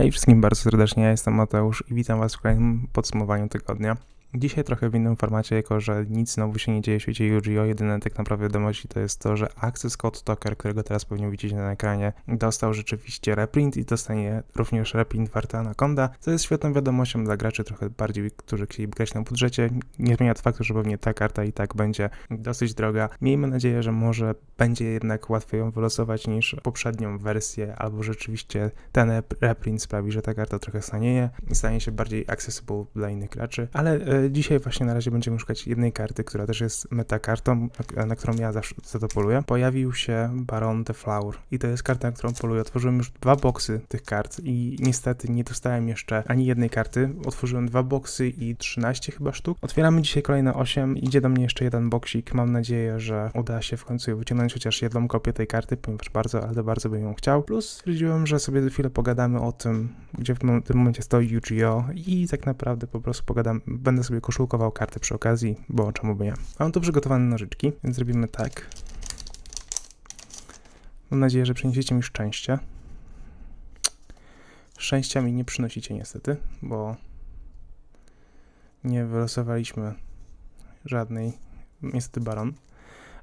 Hej wszystkim bardzo serdecznie, ja jestem Mateusz i witam Was w kolejnym podsumowaniu tygodnia. Dzisiaj trochę w innym formacie, jako że nic znowu się nie dzieje w świecie UGO. Jedyne tak naprawdę wiadomości to jest to, że Access Code Talker, którego teraz pewnie widzicie na ekranie, dostał rzeczywiście reprint i dostanie również reprint warty Anaconda, co jest świetną wiadomością dla graczy trochę bardziej, którzy chcieli grać na budżecie. Nie zmienia to faktu, że pewnie ta karta i tak będzie dosyć droga. Miejmy nadzieję, że może będzie jednak łatwiej ją wylosować niż poprzednią wersję, albo rzeczywiście ten reprint sprawi, że ta karta trochę stanieje i stanie się bardziej accessible dla innych graczy, ale e, Dzisiaj właśnie na razie będziemy szukać jednej karty, która też jest metakartą, na, na którą ja zawsze za to poluję. Pojawił się Baron the Flower i to jest karta, na którą poluję. Otworzyłem już dwa boksy tych kart i niestety nie dostałem jeszcze ani jednej karty. Otworzyłem dwa boksy i 13 chyba sztuk. Otwieramy dzisiaj kolejne 8. Idzie do mnie jeszcze jeden boksik. Mam nadzieję, że uda się w końcu wyciągnąć chociaż jedną kopię tej karty, ponieważ bardzo, ale bardzo bym ją chciał. Plus stwierdziłem, że sobie chwilę pogadamy o tym, gdzie w tym momencie stoi UGO i tak naprawdę po prostu pogadam, będę sobie koszulkował kartę przy okazji, bo czemu by nie. Mam tu przygotowane nożyczki, więc zrobimy tak. Mam nadzieję, że przyniesiecie mi szczęście. Szczęścia mi nie przynosicie niestety, bo nie wylosowaliśmy żadnej, niestety baron.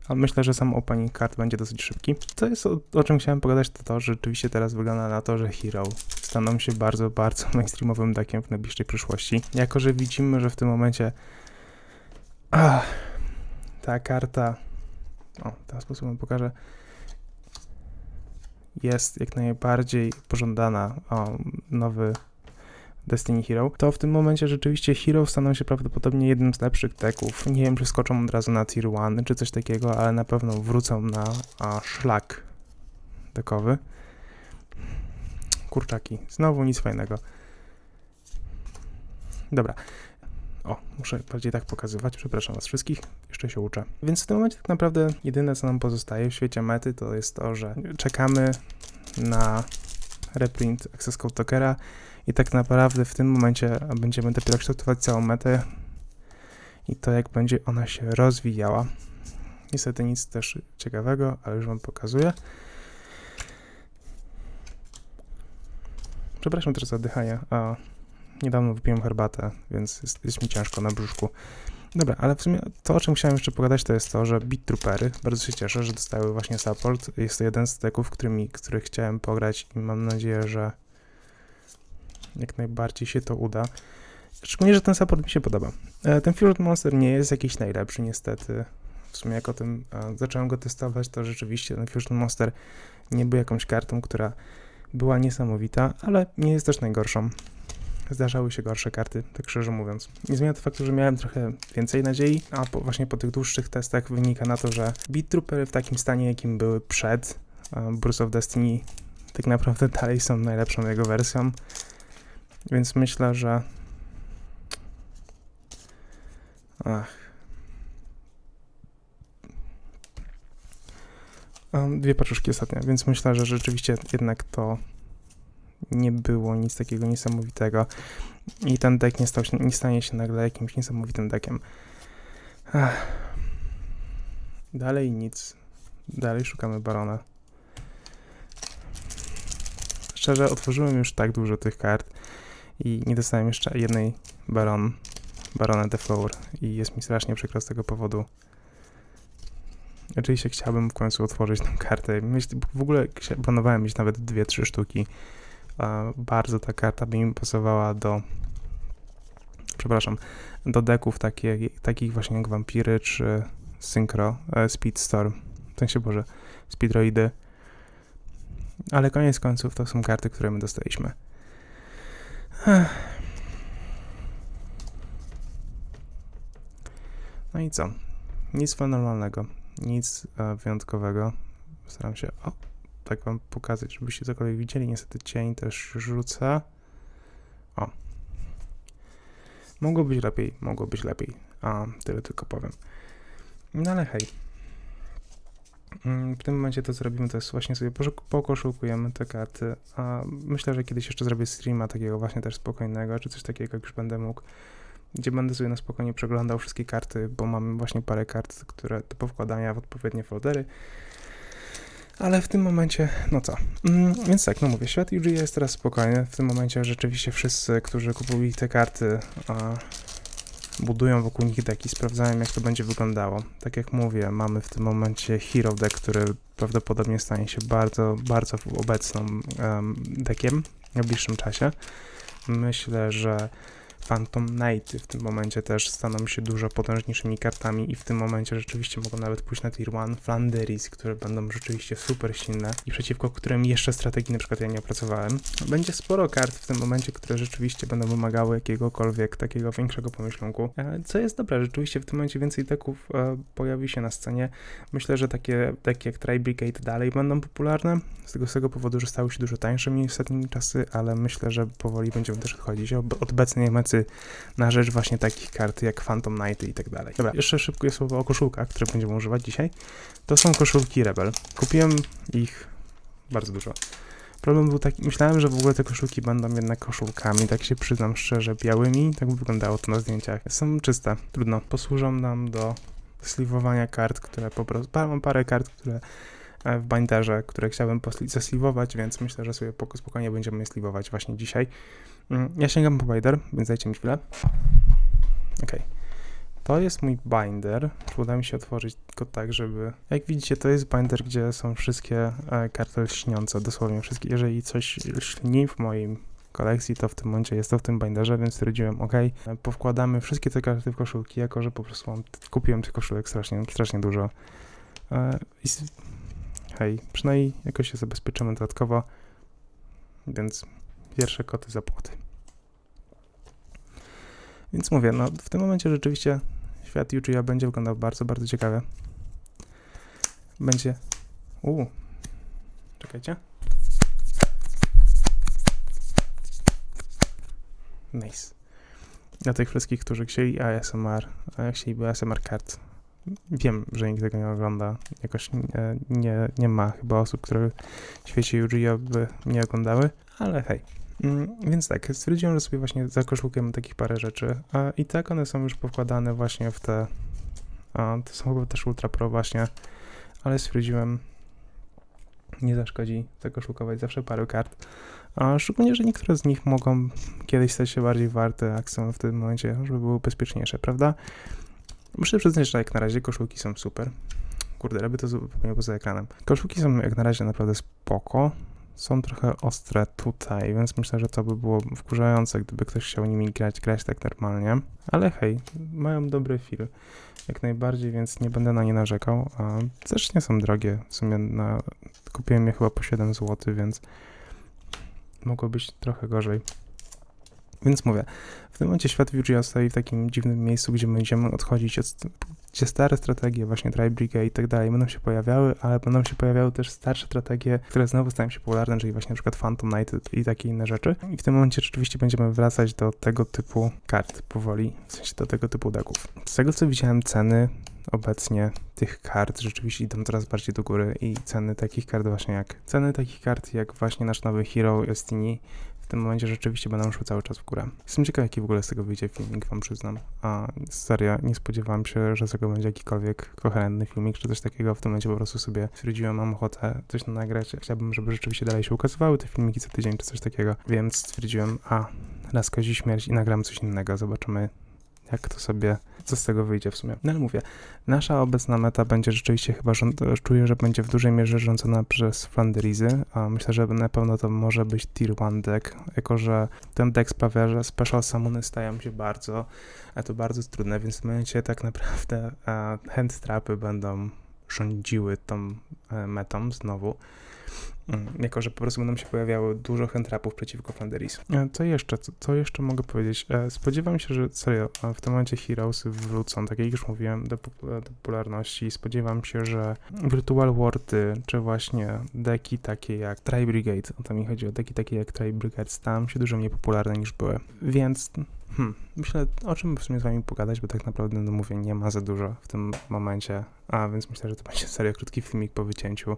Ale myślę, że sam opening kart będzie dosyć szybki. Co jest o, o, czym chciałem pogadać, to to, że rzeczywiście teraz wygląda na to, że Hero staną się bardzo, bardzo mainstreamowym deckiem w najbliższej przyszłości. Jako, że widzimy, że w tym momencie ach, ta karta, o, ten sposób wam pokażę, jest jak najbardziej pożądana. O, nowy Destiny Hero, to w tym momencie rzeczywiście Hero staną się prawdopodobnie jednym z lepszych teków. Nie wiem, czy skoczą od razu na Tier 1 czy coś takiego, ale na pewno wrócą na a, szlak dekowy. Kurczaki. Znowu nic fajnego. Dobra. O, muszę bardziej tak pokazywać, przepraszam was wszystkich, jeszcze się uczę. Więc w tym momencie tak naprawdę jedyne co nam pozostaje w świecie mety to jest to, że czekamy na reprint Access Code Tokera i tak naprawdę w tym momencie będziemy dopiero kształtować całą metę i to jak będzie ona się rozwijała. Niestety nic też ciekawego, ale już wam pokazuję. Przepraszam też za oddychanie, a niedawno wypiłem herbatę, więc jest, jest mi ciężko na brzuszku. Dobra, ale w sumie to, o czym chciałem jeszcze pogadać, to jest to, że Beat Troopery, bardzo się cieszę, że dostały właśnie support. Jest to jeden z teków, którymi, których chciałem pograć i mam nadzieję, że jak najbardziej się to uda. Szczególnie, że ten support mi się podoba. E, ten Fusion Monster nie jest jakiś najlepszy, niestety. W sumie jak o tym e, zacząłem go testować, to rzeczywiście ten Fusion Monster nie był jakąś kartą, która była niesamowita, ale nie jest też najgorszą. Zdarzały się gorsze karty, tak szczerze mówiąc. Nie zmienia to faktu, że miałem trochę więcej nadziei, a po, właśnie po tych dłuższych testach wynika na to, że Beat Troopery w takim stanie, jakim były przed um, Bruce of Destiny, tak naprawdę dalej są najlepszą jego wersją. Więc myślę, że. Ach. Dwie paczuszki ostatnio, więc myślę, że rzeczywiście jednak to nie było nic takiego niesamowitego i ten deck nie, stał się, nie stanie się nagle jakimś niesamowitym deckiem. Dalej nic. Dalej szukamy barona. Szczerze, otworzyłem już tak dużo tych kart i nie dostałem jeszcze jednej baron, barona The Flower i jest mi strasznie przykro z tego powodu. Oczywiście chciałbym w końcu otworzyć tę kartę. W ogóle planowałem mieć nawet dwie, trzy sztuki. Bardzo ta karta by mi pasowała do przepraszam, do deków takie, takich właśnie jak Vampiry czy Synchro, e, Speedstorm, w sensie Boże, Speedroidy. Ale koniec końców to są karty, które my dostaliśmy. No i co? Nic fenomenalnego, nic wyjątkowego. Staram się, o, tak wam pokazać, żebyście cokolwiek widzieli. Niestety cień też rzuca. O. Mogło być lepiej, mogło być lepiej. A, tyle tylko powiem. No ale hej. Mm, w tym momencie to, co robimy, to jest właśnie sobie pokoszukujemy te karty. A myślę, że kiedyś jeszcze zrobię streama takiego właśnie też spokojnego, czy coś takiego, jak już będę mógł, gdzie będę sobie na spokojnie przeglądał wszystkie karty, bo mamy właśnie parę kart, które do powkładania w odpowiednie foldery. Ale w tym momencie, no co? Mm, więc tak, no mówię, świat UGA jest teraz spokojny. W tym momencie rzeczywiście wszyscy, którzy kupili te karty, a, budują wokół nich deki, sprawdzają jak to będzie wyglądało. Tak jak mówię, mamy w tym momencie Hero Deck, który prawdopodobnie stanie się bardzo, bardzo obecną um, w najbliższym czasie. Myślę, że Phantom Knighty w tym momencie też staną się dużo potężniejszymi kartami i w tym momencie rzeczywiście mogą nawet pójść na tier 1 Flanderis, które będą rzeczywiście super silne i przeciwko którym jeszcze strategii na przykład ja nie opracowałem. Będzie sporo kart w tym momencie, które rzeczywiście będą wymagały jakiegokolwiek takiego większego pomyślunku, e, co jest dobre, rzeczywiście w tym momencie więcej deków e, pojawi się na scenie. Myślę, że takie deki jak Tri Brigade dalej będą popularne, z tego, z tego powodu, że stały się dużo tańszymi ostatnimi czasy, ale myślę, że powoli będziemy też odchodzić od obecnej Na rzecz właśnie takich kart jak Phantom Knighty i tak dalej. Dobra, jeszcze szybko słowo o koszulkach, które będziemy używać dzisiaj. To są koszulki Rebel. Kupiłem ich bardzo dużo. Problem był taki, myślałem, że w ogóle te koszulki będą jednak koszulkami, tak się przyznam szczerze, białymi, tak wyglądało to na zdjęciach. Są czyste, trudno. Posłużą nam do sliwowania kart, które po prostu, mam parę kart, które w binderze, które chciałbym zesliwować, więc myślę, że sobie spokojnie będziemy je sliwować właśnie dzisiaj. Mm, ja sięgam po binder, więc dajcie mi chwilę. Ok. To jest mój binder. Uda mi się otworzyć go tak, żeby... Jak widzicie, to jest binder, gdzie są wszystkie e, karty lśniące, dosłownie wszystkie. Jeżeli coś lśni w moim kolekcji, to w tym momencie jest to w tym binderze, więc stwierdziłem, ok, powkładamy wszystkie te karty w koszulki, jako że po prostu mam, kupiłem tych koszulek strasznie, strasznie dużo. E, I hej, przynajmniej jakoś się zabezpieczymy dodatkowo, więc pierwsze koty za płoty. Więc mówię, no w tym momencie rzeczywiście świat Yuchia będzie wyglądał bardzo, bardzo ciekawie. Będzie... Uuu. Czekajcie. Nice. Dla tych wszystkich, którzy chcieli ASMR, chcieliby ASMR kart. Wiem, że nikt tego nie ogląda. Jakoś nie, nie, nie ma chyba osób, które w świecie Yu-Gi-Oh! by nie oglądały, ale hej. Mm, więc tak, stwierdziłem, że sobie właśnie zakoszulkujemy takich parę rzeczy. A I tak one są już pokładane właśnie w te. A, to są chyba też Ultra Pro właśnie, ale stwierdziłem, nie zaszkodzi zakoszulkować zawsze parę kart. A szczególnie, że niektóre z nich mogą kiedyś stać się bardziej warte, jak są w tym momencie, żeby były bezpieczniejsze, prawda? Muszę przyznać, że jak na razie koszulki są super. Kurde, robię to zupełnie poza ekranem. Koszulki są jak na razie naprawdę spoko są trochę ostre tutaj, więc myślę, że to by było wkurzające, gdyby ktoś chciał nimi grać, grać tak normalnie. Ale hej, mają dobry feel, jak najbardziej, więc nie będę na nie narzekał. A też nie są drogie, w sumie na, kupiłem je chyba po 7 zł, więc mogło być trochę gorzej. Więc mówię, w tym momencie świat Vue.js stoi w takim dziwnym miejscu, gdzie będziemy odchodzić od gdzie stare strategie, właśnie Dry Brigade i tak dalej, będą się pojawiały, ale będą się pojawiały też starsze strategie, które znowu stają się popularne, czyli właśnie przykład Phantom Knight i takie inne rzeczy. I w tym momencie rzeczywiście będziemy wracać do tego typu kart powoli, w sensie do tego typu deków. Z tego co widziałem, ceny obecnie tych kart rzeczywiście idą coraz bardziej do góry i ceny takich kart właśnie jak ceny takich kart jak właśnie nasz nowy Hero Destiny w tym momencie rzeczywiście będą szły cały czas w górę. Jestem ciekaw, jaki w ogóle z tego wyjdzie filmik, wam przyznam. A serio, nie spodziewałem się, że z tego będzie jakikolwiek koherentny filmik, czy coś takiego. W tym momencie po prostu sobie stwierdziłem, mam ochotę coś nagrać. Chciałbym, żeby rzeczywiście dalej się ukazywały te filmiki co tydzień, czy coś takiego. Więc stwierdziłem, a raz kozi śmierć i nagram coś innego. Zobaczymy, jak to sobie, co z tego wyjdzie w sumie. No ale mówię, nasza obecna meta będzie rzeczywiście chyba, rząd, czuję, że będzie w dużej mierze rządzona przez Flanderizy, a myślę, że na pewno to może być Tier 1 deck, jako że ten deck sprawia, że Special Summony stają się bardzo, a to bardzo trudne, więc w momencie tak naprawdę hand trapy będą rządziły tą e, metą znowu. Mm, jako że po prostu będą się pojawiało dużo handtrapów przeciwko Flanderis. E, co jeszcze, co, co, jeszcze mogę powiedzieć? E, spodziewam się, że serio, w tym momencie Heroesy wrócą, tak jak już mówiłem, do, popularności. Spodziewam się, że Virtual Wordy, czy właśnie deki takie jak Tri Brigade, o to mi chodzi o deki takie jak Tri Brigade, staną się dużo mniej popularne niż były. Więc Hmm, myślę, o czym w sumie z wami pogadać, bo tak naprawdę, no mówię, nie ma za dużo w tym momencie, a więc myślę, że to będzie serio krótki filmik po wycięciu,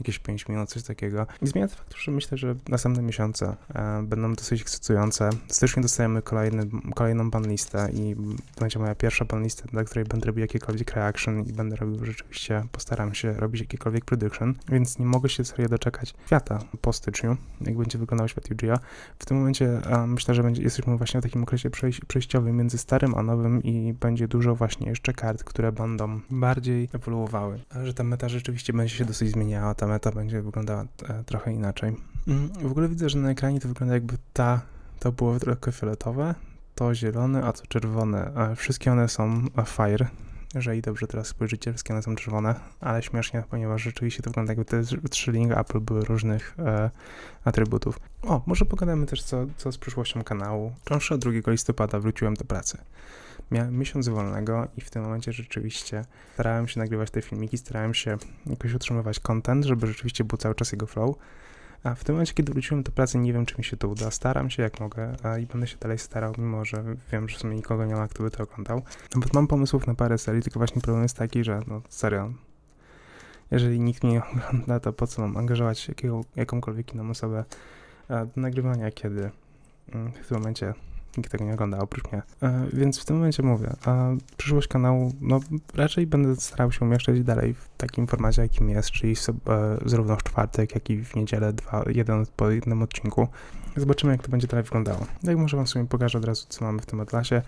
jakieś 5 minut, coś takiego. I zmienia to fakt, że myślę, że następne miesiące e, będą dosyć ekscytujące. W styczniu dostajemy kolejny, kolejną banlistę i to będzie moja pierwsza banlista, na której będę robił jakiekolwiek reaction i będę robił rzeczywiście, postaram się robić jakiekolwiek prediction, więc nie mogę się serio doczekać świata po styczniu, jak będzie wyglądał świat UGA. W tym momencie e, myślę, że będzie, jesteśmy właśnie w takim okresie przejś przejściowym między starym a nowym i będzie dużo właśnie jeszcze kart, które będą bardziej ewoluowały. Że ta meta rzeczywiście będzie się dosyć zmieniała, ta meta będzie wyglądała e, trochę inaczej. Mm, w ogóle widzę, że na ekranie to wygląda jakby ta, to było trochę fioletowe, to zielone, a to czerwone. A wszystkie one są fire, jeżeli dobrze teraz spojrzycie, wszystkie one są czerwone, ale śmiesznie, ponieważ rzeczywiście to wygląda jakby te trzy link Apple były różnych e, atrybutów. O, może pogadamy też co, co z przyszłością kanału. Cząższe 2 listopada wróciłem do pracy. Miałem miesiąc wolnego i w tym momencie rzeczywiście starałem się nagrywać te filmiki, starałem się jakoś utrzymywać content, żeby rzeczywiście był cały czas jego flow. A w tym momencie, kiedy wróciłem do pracy, nie wiem, czy mi się to uda. Staram się jak mogę i będę się dalej starał, mimo że wiem, że w sumie nikogo nie ma, kto by to oglądał. No bo mam pomysłów na parę serii, tylko właśnie problem jest taki, że no serio, jeżeli nikt mnie nie ogląda, to po co mam angażować jakiego, jakąkolwiek inną osobę do nagrywania, kiedy mm, w tym momencie nikt tego nie ogląda oprócz mnie. E, więc w tym momencie mówię, przyszłość kanału, no raczej będę starał się umieszczać dalej w takim formacie, jakim jest, czyli e, zarówno w czwartek, jak i w niedzielę, dwa, jeden po jednym odcinku. Zobaczymy, jak to będzie dalej wyglądało. Jak może Wam w sumie pokażę od razu, co mamy w tym atlasie.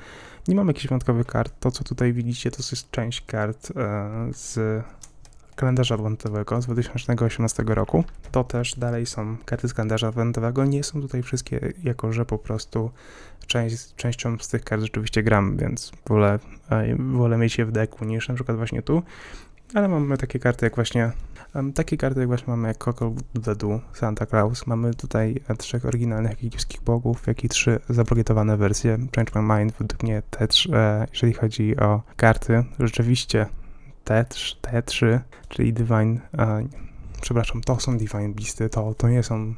Nie mamy jakichś wyjątkowych kart. To, co tutaj widzicie, to jest część kart e, z kalendarza adwentowego z 2018 roku. To też dalej są karty z kalendarza adwentowego. Nie są tutaj wszystkie, jako że po prostu część, częścią z tych kart rzeczywiście gram, więc wolę, wolę mieć je w deku niż na przykład właśnie tu. Ale mamy takie karty jak właśnie takie karty jak właśnie mamy jak Coco Santa Claus. Mamy tutaj e, trzech oryginalnych egipskich bogów, jak i trzy zablokietowane wersje. Change My Mind według mnie te e, jeżeli chodzi o karty, rzeczywiście T3, T3 czyli Divine, e, przepraszam, to są Divine Beasty, to, to nie są,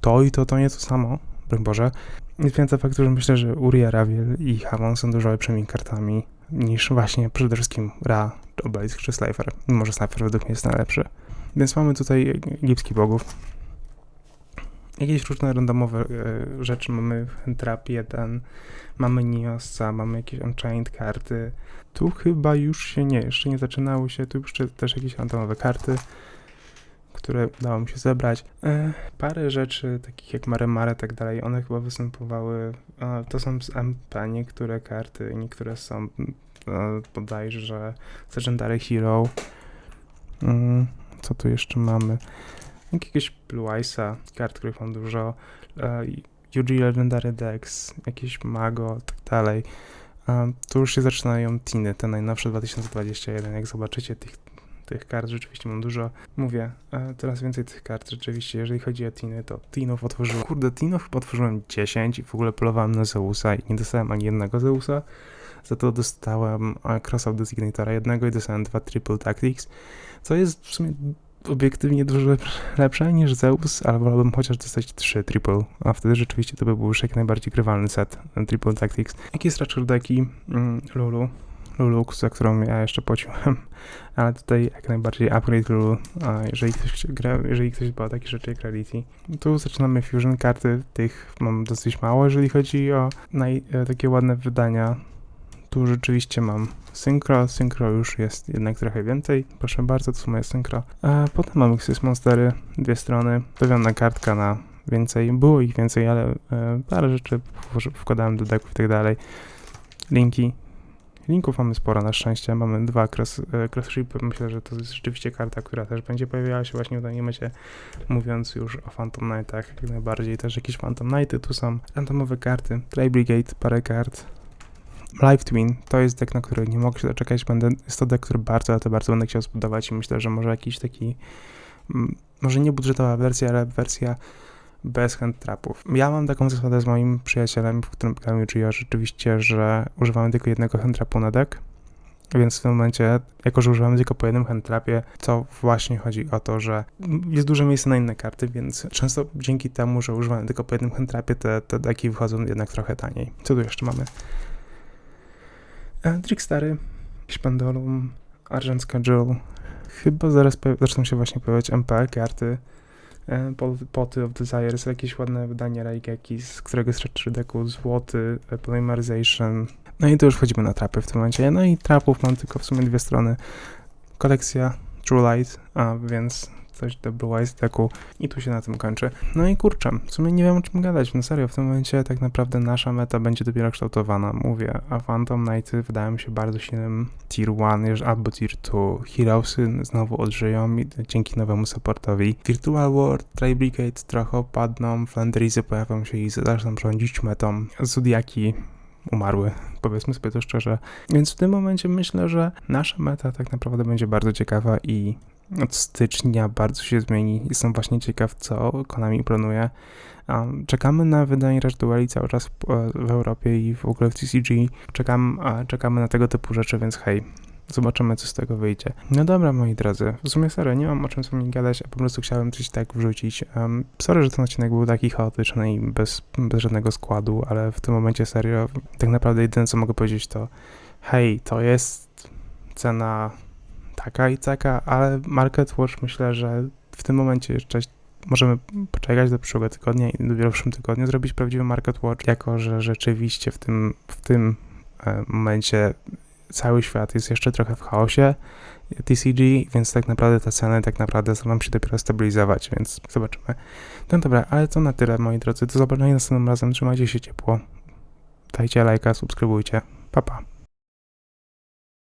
to i to, to nie to samo, broń Boże. Nie zmienia faktu, że myślę, że Uriah, Raviel i Hamon są dużo lepszymi kartami niż właśnie przede wszystkim Ra, Obelisk czy Slifer. Mimo, że Slifer według mnie jest najlepszy. Więc mamy tutaj egipskich bogów. Jakieś różne randomowe e, rzeczy. Mamy Trap 1, mamy Niosa, mamy jakieś Unchained karty. Tu chyba już się nie, jeszcze nie zaczynały się. Tu już też jakieś randomowe karty które udało mi się zebrać. E, parę rzeczy, takich jak Mare Mare i tak dalej, one chyba występowały, e, to są z MP, niektóre karty, niektóre są e, bodajże Legendary Hero. Mm, co tu jeszcze mamy? Jakiegoś Blue Eyesa, kart, których mam dużo. E, UG Legendary Dex, jakieś Mago, tak dalej. E, tu już się zaczynają Tiny, te najnowsze 2021. Jak zobaczycie tych tych kart rzeczywiście mam dużo. Mówię, e, teraz więcej tych kart rzeczywiście. Jeżeli chodzi o Tiny, to Tinów otworzyłem. Kurde, Tinów otworzyłem 10 i w ogóle polowałem na Zeusa i nie dostałem ani jednego Zeusa. Za to dostałem e, Crossout Designatora jednego i dostałem dwa Triple Tactics, co jest w sumie obiektywnie dużo lepsze niż Zeus, ale wolałbym chociaż dostać 3 triple, a wtedy rzeczywiście to by był już jak najbardziej grywalny set Triple Tactics. Jaki jest raczej deki mm, Lulu? Lulu, za którą ja jeszcze płaciłem, ale tutaj jak najbardziej upgrade Lulu, a jeżeli ktoś gra, jeżeli ktoś dba o takie rzeczy jak Rarity. Tu zaczynamy Fusion, karty tych mam dosyć mało, jeżeli chodzi o naj, e, takie ładne wydania. Tu rzeczywiście mam Synchro, Synchro już jest jednak trochę więcej, proszę bardzo, to są moje Synchro. A potem mam Xys Monstery, dwie strony, dowiona kartka na więcej, było ich więcej, ale e, parę rzeczy wkładałem do decków i tak dalej. Linki, Linków mamy sporo na szczęście. Mamy dwa cross, e, cross. Myślę, że to jest rzeczywiście karta, która też będzie pojawiała się właśnie w danej mecie, mówiąc już o Phantom Knightach. Jak najbardziej też jakieś Phantom Knighty. Tu są randomowe karty. Trade Brigade, parę kart. Live Twin to jest deck, na który nie mogę się doczekać. Będę, jest to deck, który bardzo, ale to bardzo będę chciał zbudować i myślę, że może jakiś taki, może nie budżetowa wersja, ale wersja bez handtrapów. Ja mam taką zasadę z moim przyjacielem, w którym gramy ja rzeczywiście, że używamy tylko jednego handtrapu na deck. Więc w tym momencie, jako że używamy tylko po jednym handtrapie, to właśnie chodzi o to, że jest duże miejsce na inne karty, więc często dzięki temu, że używamy tylko po jednym handtrapie, te, te deki wychodzą jednak trochę taniej. Co tu jeszcze mamy? Trickstary, Pendulum, Argent Schedule. Chyba zaraz zaczną się właśnie pojawiać MP karty e, Pot- Poty of Desires, jakieś ładne wydanie Raigeki, z którego jest 3 deku, złoty, e, Polymerization. No i tu już wchodzimy na trapy w tym momencie. No i trapów mam tylko w sumie dwie strony. Kolekcja True Light, a więc coś do Blue Eyes deku i tu się na tym kończy. No i kurczę, w sumie nie wiem o czym gadać, no serio, w tym momencie tak naprawdę nasza meta będzie dopiero kształtowana, mówię, a Phantom Knighty wydają się bardzo silnym tier 1 jeż- albo tier 2. Heroesy znowu odżyją dzięki nowemu supportowi. Virtual World, Tri Brigade trochę opadną, Flandrizy pojawią się i zaczną rządzić metą. Zodiaki umarły, powiedzmy sobie to szczerze. Więc w tym momencie myślę, że nasza meta tak naprawdę będzie bardzo ciekawa i od stycznia bardzo się zmieni. Jestem właśnie ciekaw, co Konami planuje. Um, czekamy na wydanie Rush Dueli cały czas w, w Europie i w ogóle w TCG. Czekam, czekamy na tego typu rzeczy, więc hej, zobaczymy, co z tego wyjdzie. No dobra, moi drodzy, w sumie serio, nie mam o czym z wami gadać, a po prostu chciałem coś tak wrzucić. Um, sorry, że ten odcinek był taki chaotyczny i bez, bez żadnego składu, ale w tym momencie serio, tak naprawdę jedyne, co mogę powiedzieć to hej, to jest cena taka i taka, ale Market Watch myślę, że w tym momencie jeszcze możemy poczekać do przyszłego tygodnia i dopiero w przyszłym tygodniu zrobić prawdziwy Market Watch, jako że rzeczywiście w tym, w tym e, momencie cały świat jest jeszcze trochę w chaosie TCG, więc tak naprawdę te ceny tak naprawdę zaczną się dopiero stabilizować, więc zobaczymy. No dobra, ale to na tyle, moi drodzy. Do zobaczenia następnym razem. Trzymajcie się ciepło. Dajcie lajka, subskrybujcie. Pa, pa.